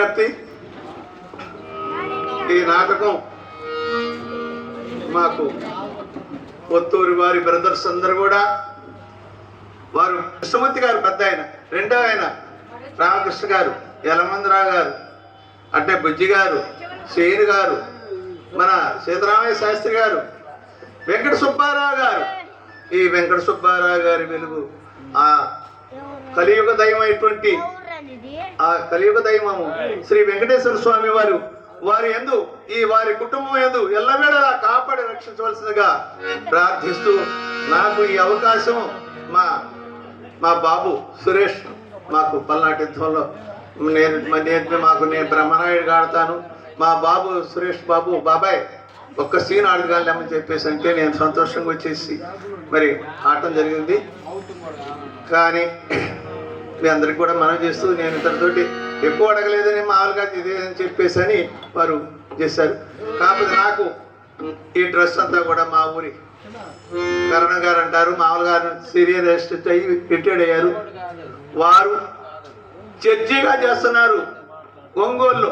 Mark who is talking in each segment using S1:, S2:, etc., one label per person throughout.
S1: విజ్ఞప్తి ఈ నాటకం మాకు పొత్తూరి వారి బ్రదర్స్ అందరు కూడా వారు కృష్ణమూర్తి గారు పెద్ద ఆయన రెండో ఆయన రామకృష్ణ గారు యలమందరావు గారు అంటే బుజ్జి గారు శ్రీను గారు మన సీతారామయ్య శాస్త్రి గారు వెంకట సుబ్బారావు గారు. ఈ వెంకట సుబ్బారావు గారి వెలుగు ఆ కలియుగ దైవమైనటువంటి ఆ కలియుగ దైవము శ్రీ వెంకటేశ్వర స్వామి వారు వారి ఎందు ఈ వారి కుటుంబం ఎందు ఎల్లవేళలా కాపాడి రక్షించవలసిందిగా ప్రార్థిస్తూ నాకు ఈ అవకాశం మా మా బాబు సురేష్ మాకు పల్నాటి యుద్ధంలో నేను నేను మాకు నేను బ్రహ్మనాయుడు ఆడతాను మా బాబు సురేష్ బాబు బాబాయ్ ఒక్క సీన్ ఆడగలమని చెప్పేసి అంటే నేను సంతోషంగా వచ్చేసి మరి ఆడటం జరిగింది. కానీ మీ అందరికి కూడా మనం చేస్తూ నేను ఇతరుతోటి ఎక్కువ అడగలేదని మామూలుగా ఇదే అని చెప్పేసి అని వారు చేశారు. కాకపోతే నాకు ఈ డ్రెస్ అంతా కూడా మా ఊరి కరణ గారు అంటారు. మామూలుగా సీనియర్ అసిస్టెంట్ అయ్యి రిటైర్డ్ అయ్యారు. వారు జడ్జిగా చేస్తున్నారు ఒంగోలులో.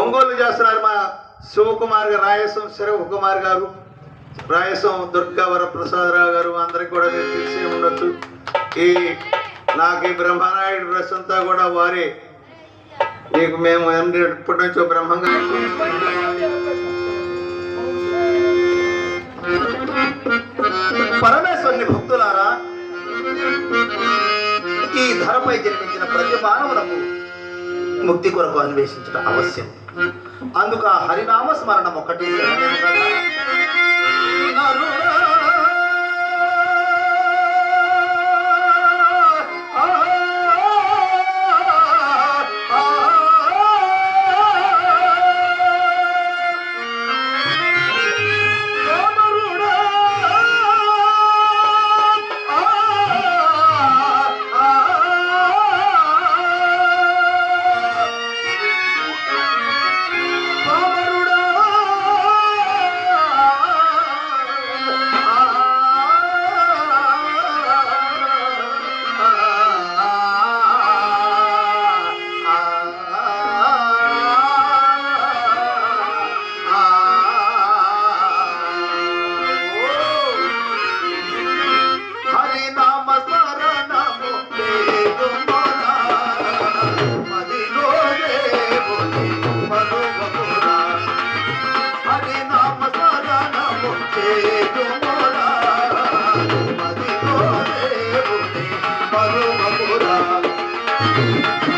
S1: ఒంగోలు చేస్తున్నారు మా శివకుమార్ గారు రాయసం శివకుమార్ గారు రాయసం దుర్గావర ప్రసాదరావు గారు అందరికి కూడా మీరు తెలిసి ఉండొచ్చు. ఈ నాకు ఈ బ్రహ్మనాయుడు డ్రెస్ అంతా కూడా వారే. నీకు మేము ఎన్ని- ఎప్పటి నుంచో బ్రహ్మంగా
S2: పరమేశ్వరుని భక్తులారా ఈ ధరపై జన్మించిన ప్రతి మానవులకు ముక్తి కొరకు అన్వేషించడం అవశ్యం. అందుకు ఆ హరినామ స్మరణం ఒకటి. Música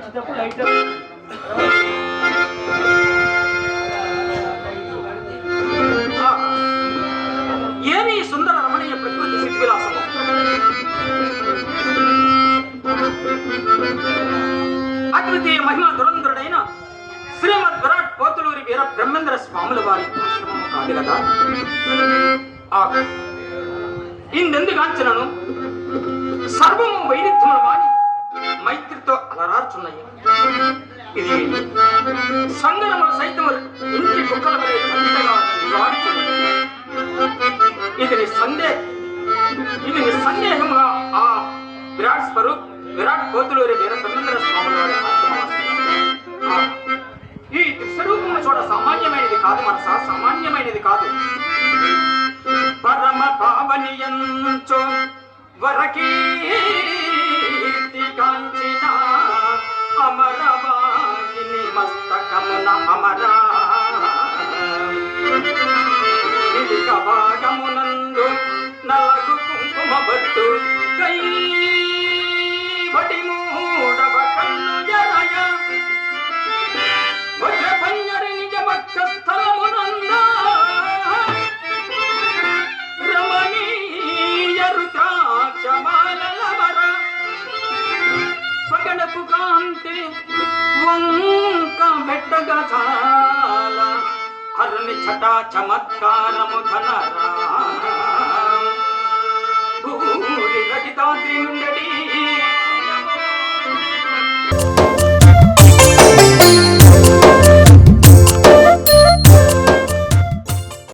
S2: వచ్చేటప్పుడు లైట్ ఏమి సుందర రమణీయ ప్రకృతి సిద్ధిలాసం అద్వితీయ మహిమ దురంధరుడైన శ్రీమద్ విరాట్ పోతులూరి వీర బ్రహ్మేంద్ర స్వాముల వారి
S3: ఆశ్రమం కాదు. కదా ఇందెందుకు ఆంచనను సర్వము వైవిధ్యములు మాని మైత్రితో అలరార్చున్నాయి ఇది సంగనములు సైతం ఇంటి కుక్కల ఇది నీ ఇది నిస్సందేహముగా ఆ విరాట్ స్వరూప్ విరాట్ కోతులూరి వీర స్వామి స్వాముల ఈ స్వరూపము చూడ సామాన్యమైనది కాదు మనస సామాన్యమైనది కాదు. పరమ పావనియంచో వరకీ కాంచ మస్తకమున అమరా భాగమునందు నలగు కుంకుమ బట్టు కై బడి బెట్టగా చాలా హరుని చమత్కారము ధనరా భూరి రజితాద్రి నుండడి